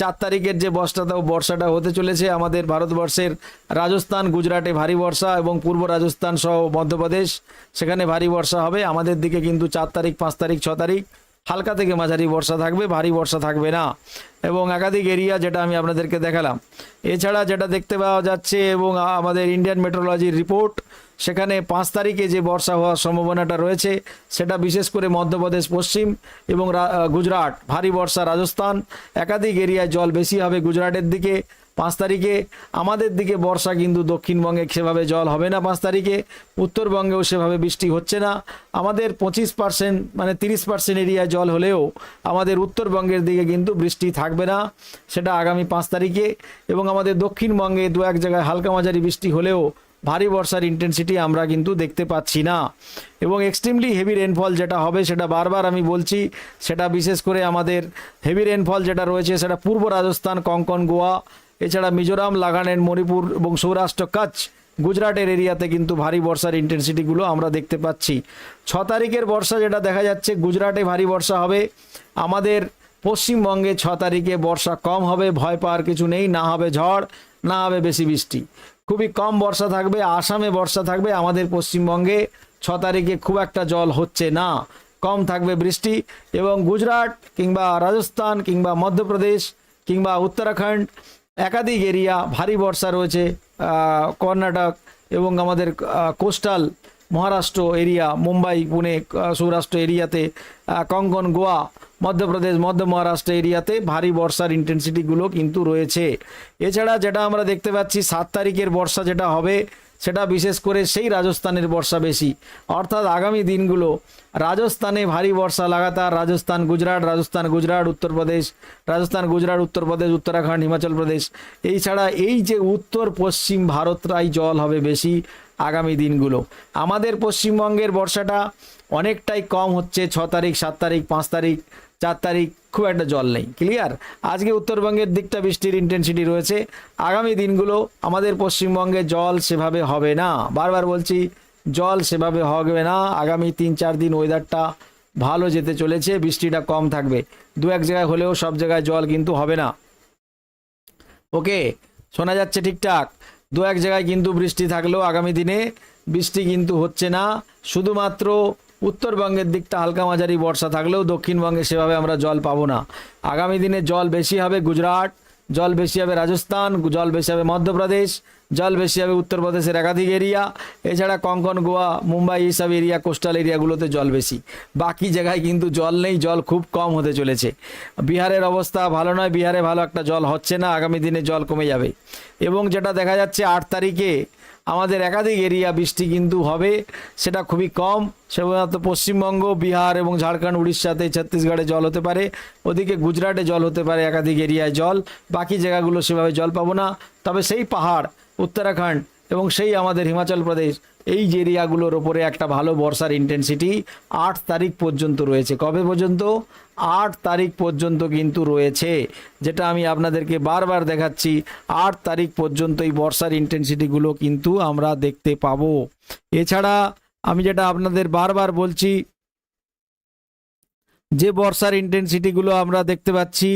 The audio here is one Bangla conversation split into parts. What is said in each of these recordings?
চার তারিখের যে বর্ষাটা বর্ষাটা হতে চলেছে, আমাদের ভারতবর্ষের রাজস্থান, গুজরাটে ভারী বর্ষা এবং পূর্ব রাজস্থান সহ মধ্যপ্রদেশ, সেখানে ভারী বর্ষা হবে। আমাদের দিকে কিন্তু চার তারিখ, পাঁচ তারিখ, ছ তারিখ হালকা থেকে মাঝারি বর্ষা থাকবে, ভারী বর্ষা থাকবে না। এবং একাধিক এরিয়া যেটা আমি আপনাদেরকে দেখালাম। এছাড়া যেটা দেখতে পাওয়া যাচ্ছে এবং আমাদের ইন্ডিয়ান মেট্রোলজির রিপোর্ট সেখানে পাঁচ তারিখে যে বর্ষা হওয়ার সম্ভাবনাটা রয়েছে, সেটা বিশেষ করে মধ্যপ্রদেশ, পশ্চিম এবং গুজরাট। ভারী বর্ষা রাজস্থান, একাধিক এরিয়ায় জল বেশি হবে গুজরাটের দিকে। পাঁচ তারিখে আমাদের দিকে বর্ষা কিন্তু দক্ষিণবঙ্গে সেভাবে জল হবে না পাঁচ তারিখে, উত্তরবঙ্গেও সেভাবে বৃষ্টি হচ্ছে না। আমাদের পঁচিশ পার্সেন্ট মানে তিরিশ পার্সেন্ট এরিয়ায় জল হলেও আমাদের উত্তরবঙ্গের দিকে কিন্তু বৃষ্টি থাকবে না, সেটা আগামী পাঁচ তারিখে। এবং আমাদের দক্ষিণবঙ্গে দু এক জায়গায় হালকা মাঝারি বৃষ্টি হলেও ভারী বর্ষার ইন্টেন্সিটি আমরা কিন্তু দেখতে পাচ্ছি না। এবং এক্সট্রিমলি হেভি রেনফল যেটা হবে সেটা বারবার আমি বলছি, সেটা বিশেষ করে আমাদের হেভি রেনফল যেটা রয়েছে সেটা পূর্ব রাজস্থান, কঙ্কন, গোয়া এছাড়া মিজোরাম, লাগানের, মণিপুর এবং সৌরাষ্ট্র কচ্ছ গুজরাটের এরিয়াতে কিন্তু ভারী বর্ষার ইন্টেন্সিটিগুলো আমরা দেখতে পাচ্ছি। ছ তারিখের বর্ষা যেটা দেখা যাচ্ছে, গুজরাটে ভারী বর্ষা হবে। আমাদের পশ্চিমবঙ্গে ছ তারিখে বর্ষা কম হবে, ভয় পাওয়ার কিছু নেই, না হবে ঝড়, না হবে বেশি বৃষ্টি। খুবই কম বর্ষা থাকবে, আসামে বর্ষা থাকবে, আমাদের পশ্চিমবঙ্গে ছ তারিখে খুব একটা জল হচ্ছে না। কম থাকবে বৃষ্টি এবং গুজরাট কিংবা রাজস্থান কিংবা মধ্যপ্রদেশ কিংবা উত্তরাখণ্ড একাধিক এরিয়া, ভারী বর্ষা রয়েছে কর্ণাটক এবং আমাদের কোস্টাল মহারাষ্ট্র এরিয়া, মুম্বাই, পুনে সৌরাষ্ট্র এরিয়াতে কঙ্কন, গোয়া, মধ্যপ্রদেশ, মধ্য মহারাষ্ট্র এরিয়াতে ভারী বর্ষার ইন্টেন্সিটিগুলো কিন্তু রয়েছে। এছাড়া যেটা আমরা দেখতে পাচ্ছি, সাত তারিখের বর্ষা যেটা হবে সেটা বিশেষ করে সেই রাজস্থানের বর্ষা বেশি। অর্থাৎ আগামী দিনগুলো রাজস্থানে ভারী বর্ষা, লাগাতার রাজস্থান, গুজরাট রাজস্থান, গুজরাট উত্তরপ্রদেশ রাজস্থান, গুজরাট উত্তরপ্রদেশ উত্তরাখণ্ড, হিমাচল প্রদেশ। এই ছাড়া এই যে উত্তর পশ্চিম ভারতরাই জল হবে বেশি আগামী দিনগুলো। আমাদের পশ্চিমবঙ্গের বর্ষাটা অনেকটাই কম হচ্ছে, ছ তারিখ, সাত তারিখ, পাঁচ তারিখ। চার তারিখ খুব একটা জল নেই। ক্লিয়ার আজকে উত্তরবঙ্গের দিকটা বৃষ্টির ইন্টেন্সিটি রয়েছে। আগামী দিনগুলো আমাদের পশ্চিমবঙ্গে জল সেভাবে হবে না। বারবার বলছি, জল সেভাবে হবে না। আগামী তিন চার দিন ওয়েদারটা ভালো যেতে চলেছে, বৃষ্টিটা কম থাকবে। দু এক জায়গায় হলেও সব জায়গায় জল কিন্তু হবে না। ওকে শোনা যাচ্ছে ঠিকঠাক। দু এক জায়গায় কিন্তু বৃষ্টি থাকলেও আগামী দিনে বৃষ্টি কিন্তু হচ্ছে না। শুধুমাত্র উত্তরবঙ্গের দিকটা হালকা মাঝারি বর্ষা থাকলেও দক্ষিণবঙ্গে সেভাবে আমরা জল পাবো না। আগামী দিনে জল বেশি হবে গুজরাট, জল বেশি হবে রাজস্থান, জল বেশি হবে মধ্যপ্রদেশ, জল বেশি হবে উত্তরপ্রদেশের একাধিক এরিয়া। এছাড়া কঙ্কন, গোয়া, মুম্বাই এইসব এরিয়া, কোস্টাল এরিয়াগুলোতে জল বেশি। বাকি জায়গায় কিন্তু জল নেই, জল খুব কম হতে চলেছে। বিহারের অবস্থা ভালো নয়, বিহারে ভালো একটা জল হচ্ছে না, আগামী দিনে জল কমে যাবে। এবং যেটা দেখা যাচ্ছে আট তারিখে আমাদের একাধিক এরিয়া বৃষ্টি কিন্তু হবে, সেটা খুবই কম। শুধুমাত্র পশ্চিমবঙ্গ, বিহার এবং ঝাড়খণ্ড, উড়িষ্যাতে ছত্তিশগড়ে জল হতে পারে, ওদিকে গুজরাটে জল হতে পারে একাধিক এরিয়ায় জল, বাকি জায়গাগুলো সেভাবে জল পাবো না। তবে সেই পাহাড়, উত্তরাখণ্ড এবং সেই আমাদের হিমাচল প্রদেশ, এই যে এরিয়াগুলোর ওপরে একটা ভালো বর্ষার ইন্টেন্সিটি আট তারিখ পর্যন্ত রয়েছে। কবে পর্যন্ত? আট তারিখ পর্যন্ত কিন্তু রয়েছে। যেটা আমি আপনাদেরকে বারবার দেখাচ্ছি, আট তারিখ পর্যন্ত এই বর্ষার ইন্টেন্সিটিগুলো কিন্তু আমরা দেখতে পাবো। এছাড়া আমি যেটা আপনাদের বারবার বলছি, যে বর্ষার ইন্টেন্সিটিগুলো আমরা দেখতে পাচ্ছি,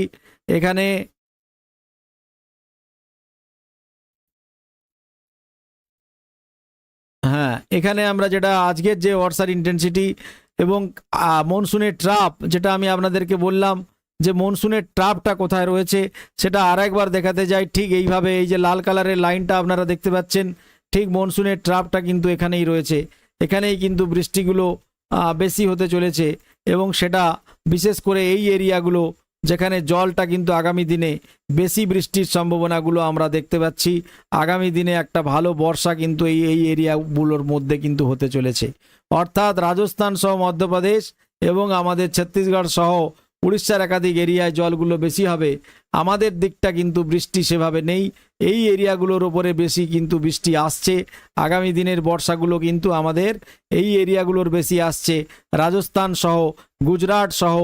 এখানে এখানে আমরা যেটা আজকের যে ওয়ার্সার ইন্টেন্সিটি এবং মনসুনের ট্রাপ যেটা আমি আপনাদেরকে বললাম যে মনসুনের ট্রাপটা কোথায় রয়েছে সেটা আর একবার দেখাতে যাই। ঠিক এইভাবে এই যে লাল কালারের লাইনটা আপনারা দেখতে পাচ্ছেন, ঠিক মনসুনের ট্রাপটা কিন্তু এখানেই রয়েছে। এখানেই কিন্তু বৃষ্টিগুলো বেশি হতে চলেছে এবং সেটা বিশেষ করে এই এরিয়াগুলো যেখানে জলটা কিন্তু আগামী দিনে বেশি বৃষ্টির সম্ভাবনাগুলো আমরা দেখতে পাচ্ছি। আগামী দিনে একটা ভালো বর্ষা কিন্তু এই এই এরিয়াগুলোর মধ্যে কিন্তু হতে চলেছে। অর্থাৎ রাজস্থান সহ মধ্যপ্রদেশ এবং আমাদের ছত্তিশগড় সহ উড়িষ্যার একাধিক এরিয়ায় জলগুলো বেশি হবে। আমাদের দিকটা কিন্তু বৃষ্টি সেভাবে নেই। এই এরিয়াগুলোর ওপরে বেশি কিন্তু বৃষ্টি আসছে। আগামী দিনের বর্ষাগুলো কিন্তু আমাদের এই এরিয়াগুলোর বেশি আসছে। রাজস্থান সহ, গুজরাট সহ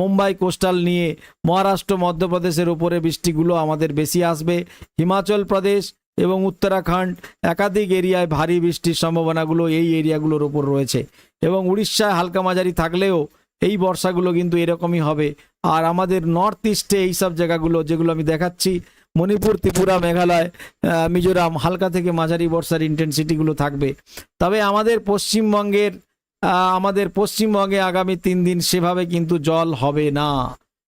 মুম্বাই কোস্টাল নিয়ে মহারাষ্ট্র, মধ্যপ্রদেশের উপরে বৃষ্টিগুলো আমাদের বেশি আসবে। হিমাচল প্রদেশ এবং উত্তরাখণ্ড একাধিক এরিয়ায় ভারী বৃষ্টির সম্ভাবনাগুলো এই এরিয়াগুলোর ওপর রয়েছে। এবং উড়িষ্যায় হালকা মাঝারি থাকলেও এই বর্ষাগুলো কিন্তু এরকমই হবে। আর আমাদের নর্থ ইস্টে এইসব জায়গাগুলো যেগুলো আমি দেখাচ্ছি, মণিপুর, ত্রিপুরা, মেঘালয় মিজোরাম, হালকা থেকে মাঝারি বর্ষার ইন্টেন্সিটিগুলো থাকবে। তবে আমাদের পশ্চিমবঙ্গের আমাদের পশ্চিমবঙ্গে আগামী তিন দিন সেভাবে কিন্তু জল হবে না।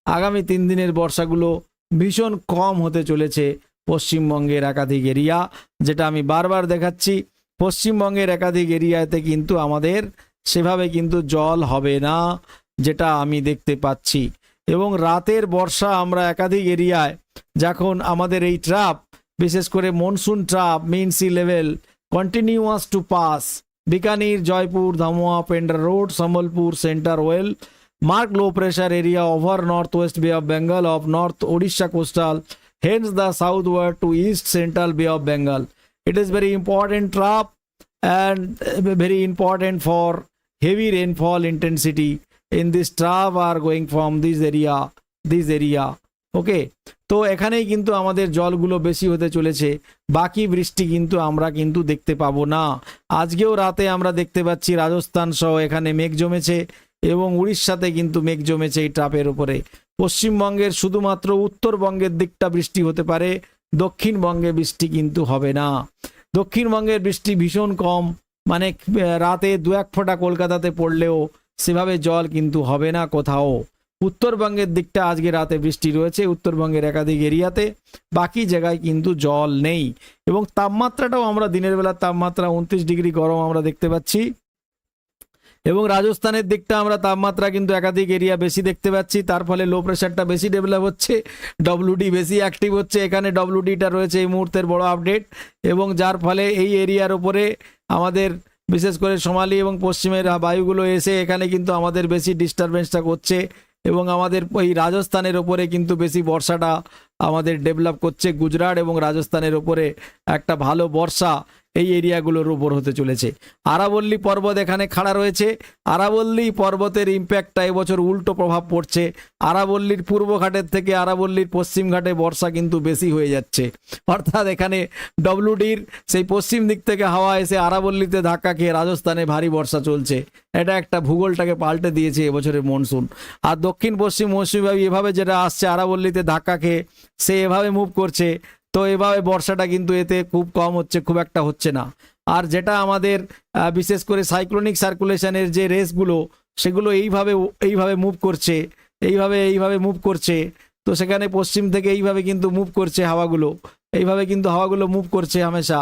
আগামী তিন দিনের বর্ষাগুলো ভীষণ কম হতে চলেছে পশ্চিমবঙ্গের একাধিক এরিয়া যেটা আমি বারবার দেখাচ্ছি। পশ্চিমবঙ্গের একাধিক এরিয়াতে কিন্তু আমাদের সেভাবে কিন্তু জল হবে না। যেটা আমি দেখতে পাচ্ছি। এবং রাতের বর্ষা আমরা একাধিক এরিয়ায় যখন আমাদের এই ট্রাপ, বিশেষ করে monsoon trough mean sea level continuous to pass Bikaner, Jaipur, Dhamua Pendra road, Sambalpur, centre well, marked low pressure area, over north west Bay of Bengal, off north Odisha coastal hence the southward to east central Bay of Bengal. It is very important trough and very important for heavy rainfall intensity in this trap are going from this area this area. Okay তো এখানেই কিন্তু আমাদের জলগুলো বেশি হতে চলেছে। বাকি বৃষ্টি কিন্তু আমরা কিন্তু দেখতে পাবো না। আজকেও রাতে আমরা দেখতে পাচ্ছি রাজস্থান সহ এখানে মেঘ জমেছে এবং উড়িষ্যাতে কিন্তু মেঘ জমেছে এই ট্রাপের উপরে। পশ্চিমবঙ্গের শুধুমাত্র উত্তরবঙ্গের দিকটা বৃষ্টি হতে পারে, দক্ষিণবঙ্গে বৃষ্টি কিন্তু হবে না। দক্ষিণবঙ্গের বৃষ্টি ভীষণ কম মানে রাতে দু এক ফোঁটা কলকাতাতে পড়লেও সেভাবে জল কিন্তু হবে না কোথাও। উত্তরবঙ্গের দিকটা আজকে রাতে বৃষ্টি রয়েছে, উত্তরবঙ্গের একাধিক এরিয়াতে। বাকি জায়গায় কিন্তু জল নেই এবং তাপমাত্রাটাও আমরা দিনের বেলা তাপমাত্রা উনত্রিশ ডিগ্রি গরম আমরা দেখতে পাচ্ছি। এবং রাজস্থানের দিকটা আমরা তাপমাত্রা কিন্তু একাধিক এরিয়া বেশি দেখতে পাচ্ছি, তার ফলে লো প্রেশারটা বেশি ডেভেলপ হচ্ছে ডব্লিউডি বেশি অ্যাক্টিভ হচ্ছে, এখানে ডব্লিউডিটা রয়েছে এই মুহূর্তের বড় আপডেট এবং যার ফলে এই এরিয়ার উপরে আমাদের বিশেষ করে সোমালি এবং পশ্চিমের বায়ুগুলো এসে এখানে কিন্তু আমাদের বেশি ডিস্টারবেন্সটা করছে এবং আমাদের ওই রাজস্থানের ওপরে কিন্তু বেশি বর্ষাটা আমাদের ডেভেলপ করছে গুজরাট এবং রাজস্থানের ওপরে একটা ভালো বর্ষা। এই এরিয়াগুলোর উপর হতে চলেছে। আরাবল্লী পর্বত এখানে খাড়া রয়েছে। আরাবল্লী পর্বতের ইম্প্যাক্টটা এবছর উল্টো প্রভাব পড়ছে। আরাবল্লীর পূর্ব ঘাটের থেকে আরাবল্লীর পশ্চিম ঘাটে বর্ষা কিন্তু বেশি হয়ে যাচ্ছে। অর্থাৎ এখানে ডব্লুডির সেই পশ্চিম দিক থেকে হাওয়া এসে আরাবল্লীতে ধাক্কা খেয়ে রাজস্থানে ভারী বর্ষা চলছে। এটা একটা ভূগোলটাকে পাল্টে দিয়েছে এবছরের মনসুন। আর দক্ষিণ পশ্চিম মৌসুমী বায়ু এভাবে যেটা আসছে, আরাবল্লীতে ধাক্কা খেয়ে সে এভাবে মুভ করছে। তো এভাবে বর্ষাটা কিন্তু এতে খুব কম হচ্ছে, খুব একটা হচ্ছে না। আর যেটা আমাদের বিশেষ করে সাইক্লোনিক সার্কুলেশনের যে রেসগুলো সেগুলো এইভাবে এইভাবে মুভ করছে, এইভাবে এইভাবে মুভ করছে। তো সেখানে পশ্চিম থেকে এইভাবে কিন্তু মুভ করছে হাওয়াগুলো, এইভাবে কিন্তু হাওয়াগুলো মুভ করছে হামেশা।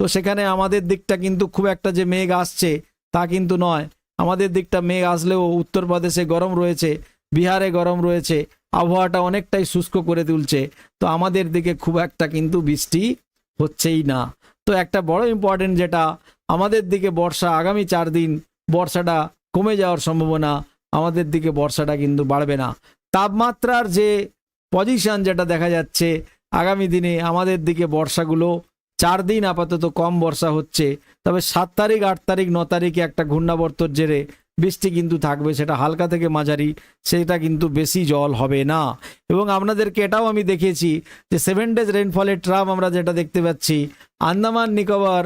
তো সেখানে আমাদের দিকটা কিন্তু খুব একটা যে মেঘ আসছে, তা কিন্তু নয়। আমাদের দিকটা মেঘ আসলেও উত্তরপ্রদেশে গরম রয়েছে, বিহারে গরম রয়েছে আবহাওয়াটা অনেকটাই শুষ্ক করে তুলছে। তো আমাদের দিকে খুব একটা কিন্তু বৃষ্টি হচ্ছেই না। তো একটা বড় ইম্পর্টেন্ট যেটা, আমাদের দিকে বর্ষা আগামী চার দিন বর্ষাটা কমে যাওয়ার সম্ভাবনা, আমাদের দিকে বর্ষাটা কিন্তু বাড়বে না। তাপমাত্রার যে পজিশন যেটা দেখা যাচ্ছে, আগামী দিনে আমাদের দিকে বর্ষাগুলো চার দিন আপাতত কম বর্ষা হচ্ছে। তবে সাত তারিখ, আট তারিখ, ন তারিখে একটা ঘূর্ণাবর্তর জেরে বৃষ্টি কিন্তু থাকবে, সেটা হালকা থেকে মাঝারি, সেটা কিন্তু বেশি জল হবে না। এবং আপনাদেরকে এটাও আমি দেখিয়েছি যে সেভেন ডেজ রেনফলের ট্রাম আমরা যেটা দেখতে পাচ্ছি, আন্দামান, নিকোবর,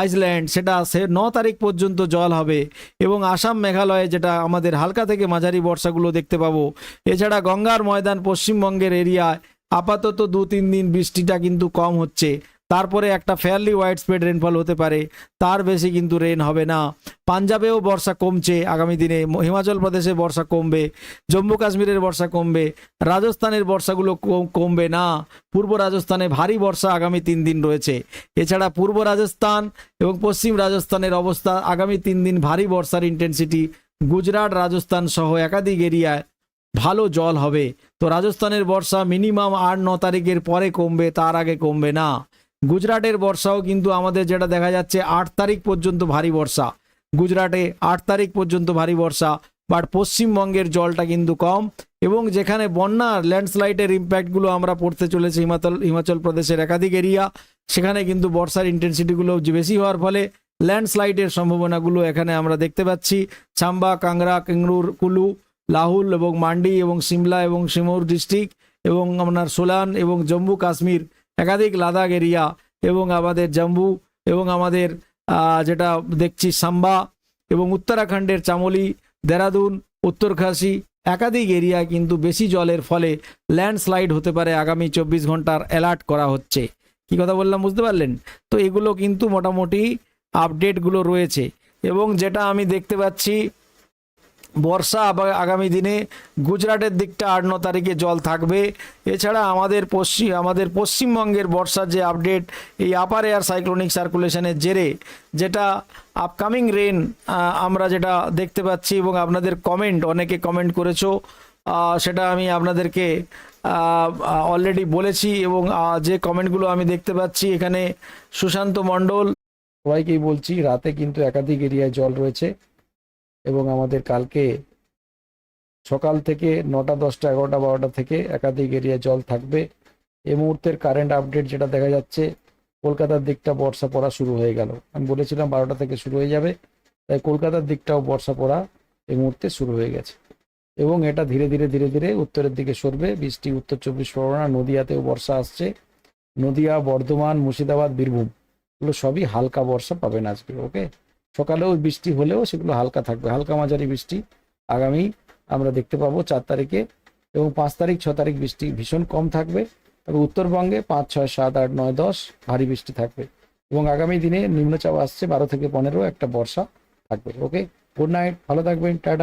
আইসল্যান্ড, সেটা সে ন তারিখ পর্যন্ত জল হবে এবং আসাম, মেঘালয়ে যেটা আমাদের হালকা থেকে মাঝারি বর্ষাগুলো দেখতে পাবো। এছাড়া গঙ্গার ময়দান পশ্চিমবঙ্গের এরিয়ায় আপাতত দু তিন দিন বৃষ্টিটা কিন্তু কম হচ্ছে। তারপরে একটা ফেয়ারলি ওয়াইড স্প্রেড রেনফল হতে পারে, তার বেশি কিন্তু রেন হবে না। পাঞ্জাবেও বর্ষা কমছে, আগামী দিনে হিমাচল প্রদেশে বর্ষা কমবে, জম্মু কাশ্মীরের বর্ষা কমবে, রাজস্থানের বর্ষাগুলো কমবে না। পূর্ব রাজস্থানে ভারী বর্ষা আগামী তিন দিন রয়েছে। এছাড়া পূর্ব রাজস্থান এবং পশ্চিম রাজস্থানের অবস্থা আগামী তিন দিন ভারী বর্ষার ইন্টেন্সিটি গুজরাট, রাজস্থান সহ একাধিক এরিয়ায় ভালো জল হবে। তো রাজস্থানের বর্ষা মিনিমাম আট ন তারিখের পরে কমবে, তার আগে কমবে না। গুজরাটের বর্ষাও কিন্তু আমাদের যেটা দেখা যাচ্ছে আট তারিখ পর্যন্ত ভারী বর্ষা। গুজরাটে আট তারিখ পর্যন্ত ভারী বর্ষা, বাট পশ্চিমবঙ্গের জলটা কিন্তু কম এবং যেখানে বন্যার ল্যান্ডস্লাইডের ইম্প্যাক্টগুলো আমরা পড়তে চলেছি হিমাচল হিমাচল প্রদেশের একাধিক এরিয়া, সেখানে কিন্তু বর্ষার ইন্টেন্সিটিগুলো বেশি হওয়ার ফলে ল্যান্ডস্লাইডের সম্ভাবনাগুলো এখানে আমরা দেখতে পাচ্ছি। চাম্বা কাংরা, কিংরুর, কুলু, লাহুল এবং মান্ডি এবং সিমলা এবং সিমৌর ডিস্ট্রিক্ট এবং আপনার সোলান এবং জম্মু কাশ্মীর একাধিক লাদাখ এরিয়া এবং আমাদের জম্মু এবং আমাদের যেটা দেখছি সাম্বা এবং উত্তরাখণ্ডের চামলি, দেরাদুন উত্তরকাশী একাধিক এরিয়া কিন্তু বেশি জলের ফলে ল্যান্ডস্লাইড হতে পারে আগামী চব্বিশ ঘণ্টার অ্যালার্ট করা হচ্ছে। কি কথা বললাম বুঝতে পারলেন? তো এগুলো কিন্তু মোটামুটি আপডেটগুলো রয়েছে এবং যেটা আমি দেখতে পাচ্ছি বর্ষা আগামী দিনে গুজরাটের দিকটা আট ন তারিখে জল থাকবে। এছাড়া আমাদের পশ্চিম আমাদের পশ্চিমবঙ্গের বর্ষার যে আপডেট এই আপার এয়ার সাইক্লোনিক সার্কুলেশনের জেরে যেটা আপকামিং রেন আমরা যেটা দেখতে পাচ্ছি এবং আপনাদের কমেন্ট অনেকে কমেন্ট করেছ সেটা আমি আপনাদেরকে অলরেডি বলেছি এবং যে কমেন্টগুলো আমি দেখতে পাচ্ছি এখানে সুশান্ত মণ্ডল। সবাইকেই বলছি, রাতে কিন্তু একাধিক এরিয়ায় জল রয়েছে। এবং আমাদের কালকে সকাল থেকে নটা, দশটা, এগারোটা, বারোটা থেকে একাধিক এরিয়া জল থাকবে। এই মুহূর্তের কারেন্ট আপডেট যেটা দেখা যাচ্ছে, কলকাতার দিকটা বর্ষা পড়া শুরু হয়ে গেল। আমি বলেছিলাম বারোটা থেকে শুরু হয়ে যাবে, তাই কলকাতার দিকটাও বর্ষা পড়া এই মুহূর্তে শুরু হয়ে গেছে। এবং এটা ধীরে ধীরে ধীরে ধীরে উত্তরের দিকে সরবে। বৃষ্টি উত্তর চব্বিশ পরগনা, নদিয়াতেও বর্ষা আসছে। নদিয়া, বর্ধমান, মুর্শিদাবাদ, বীরভূম, এগুলো সবই হালকা বর্ষা পাবেন আজকে ওকে সকালেও বৃষ্টি হলেও সেগুলো হালকা থাকবে, হালকা মাঝারি বৃষ্টি আগামী আমরা দেখতে পাবো চার তারিখে এবং পাঁচ তারিখ, ছ তারিখ বৃষ্টি ভীষণ কম থাকবে তবে উত্তরবঙ্গে পাঁচ, ছয়, সাত, আট, নয়, দশ ভারী বৃষ্টি থাকবে এবং আগামী দিনে নিম্নচাপ আসছে বারো থেকে পনেরো, একটা বর্ষা থাকবে। ওকে, গুড নাইট, ভালো থাকবেন, টাটা।